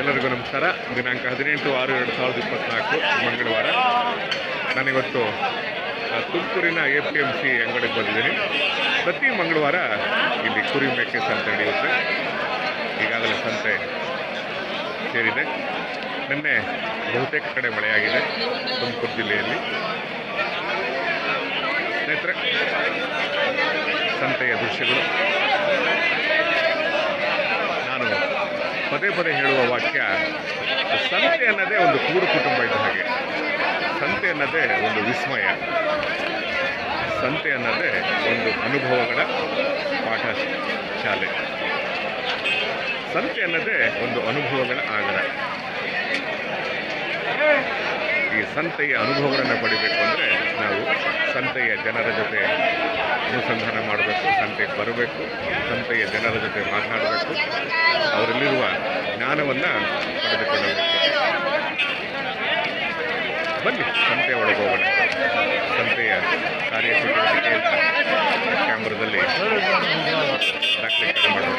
ಎಲ್ಲರಿಗೂ ನಮಸ್ಕಾರ. ದಿನಾಂಕ ಹದಿನೆಂಟು ಆರು ಎರಡು ಸಾವಿರದ ಇಪ್ಪತ್ನಾಲ್ಕು, ಮಂಗಳವಾರ. ನಾನಿವತ್ತು ತುಮಕೂರಿನ ಎ ಪಿ ಎಂ ಸಿ ಅಂಗಡಿಗೆ ಬಂದಿದ್ದೀನಿ. ಪ್ರತಿ ಮಂಗಳವಾರ ಇಲ್ಲಿ ಕುರಿ ಮೇಕೆ ಸಂತೆ ನಡೆಯುತ್ತೆ. ಈಗಾಗಲೇ ಸಂತೆ ಸೇರಿದೆ. ನಿನ್ನೆ ಬಹುತೇಕ ಕಡೆ ಮಳೆಯಾಗಿದೆ ತುಮಕೂರು ಜಿಲ್ಲೆಯಲ್ಲಿ. ಸ್ನೇಹಿತರೆ, ಸಂತೆಯ ದೃಶ್ಯಗಳು. ಪದೇ ಪದೇ ಹೇಳುವ ವಾಕ್ಯ, ಸಂತೆ ಅನ್ನೋದೇ ಒಂದು ಕೂಡು ಕುಟುಂಬ ಇದ್ದ ಹಾಗೆ. ಸಂತೆ ಅನ್ನೋದೇ ಒಂದು ವಿಸ್ಮಯ. ಸಂತೆ ಅನ್ನೋದೇ ಒಂದು ಅನುಭವಗಳ ಪಾಠ ಶಾಲೆ ಸಂತೆ ಅನ್ನೋದೇ ಒಂದು ಅನುಭವಗಳ ಆಗರ. ಈ ಸಂತೆಯ ಅನುಭವಗಳನ್ನು ಪಡಿಬೇಕು ಅಂದರೆ ನಾವು ಸಂತೆಯ ಜನರ ಜೊತೆ ಅನುಸಂಧಾನ ಮಾಡಬೇಕು ಸಂತೆಗೆ ಬರಬೇಕು ಸಂತೆಯ ಜನರ ಜೊತೆ ಮಾತನಾಡಬೇಕು ಅವರಲ್ಲಿರುವ ಜ್ಞಾನವನ್ನು ಪಡೆದುಕೊಳ್ಳಬೇಕು. ಬನ್ನಿ ಸಂತೆ ಒಳಗೆ ಹೋಗೋಣ ಸಂತೆಯ ಕಾರ್ಯಚಟುವಟಿಕೆಯನ್ನು ಕ್ಯಾಮ್ರದಲ್ಲಿ ಮಾಡೋಣ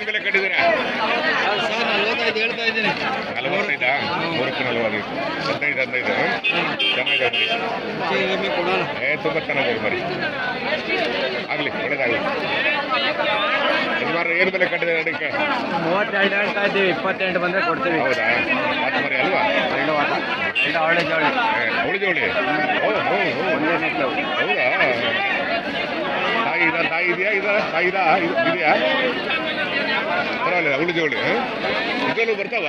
ಹೌದಾ? ಏನ್ ಬೆಲೆ ಕಟ್ಟಿದ್ದೀರಾ ಸರ್ ನಲ್ವತ್ತೈದು ಹೇಳ್ತಾ ಇದ್ದೀನಿ. ನಲವತ್ತೈದಾ? ಮೂರಕ್ಕೆ ನಲವತ್ತೈದು. ಹದಿನೈದು ಹದಿನೈದು. ಚೆನ್ನಾಗಿದೆ ಏ ತುಂಬ ಚೆನ್ನಾಗಿದೆ ಮರಿ ಆಗಲಿ ಒಳ್ಳೇದಾಗಲಿ. ಯಜಮಾನ್ರೆ ಏನು ಬೆಲೆ ಕಟ್ಟಿದ್ದಾರೆ ಅದಕ್ಕೆ ಮೂವತ್ತೆರಡು ಹೇಳ್ತಾ ಇದ್ದೀವಿ ಇಪ್ಪತ್ತೆಂಟು ಬಂದರೆ ಕೊಡ್ತೀವಿ. ಹೌದಾ? ಮರಿ ಅಲ್ವಾ? ಎರಡು ವಾರ ಎರಡು ಅವಳೆ ಜೋಳಿ ಅವಳಿ ಒಂದೇ ನೆಕ್ಲು ಹೌದಾ? ತಾಯಿ ಇದಾ ತಾಯಿ ಇದೆಯಾ? ಇದಾ ತಾಯಿ ಇದಾ ಇದು ಇದೆಯಾ? ಪರವಾಗಿಲ್ಲ ಅವಳಿ ಉಳಿ ಇದನ್ನು ಬರ್ತಾವ?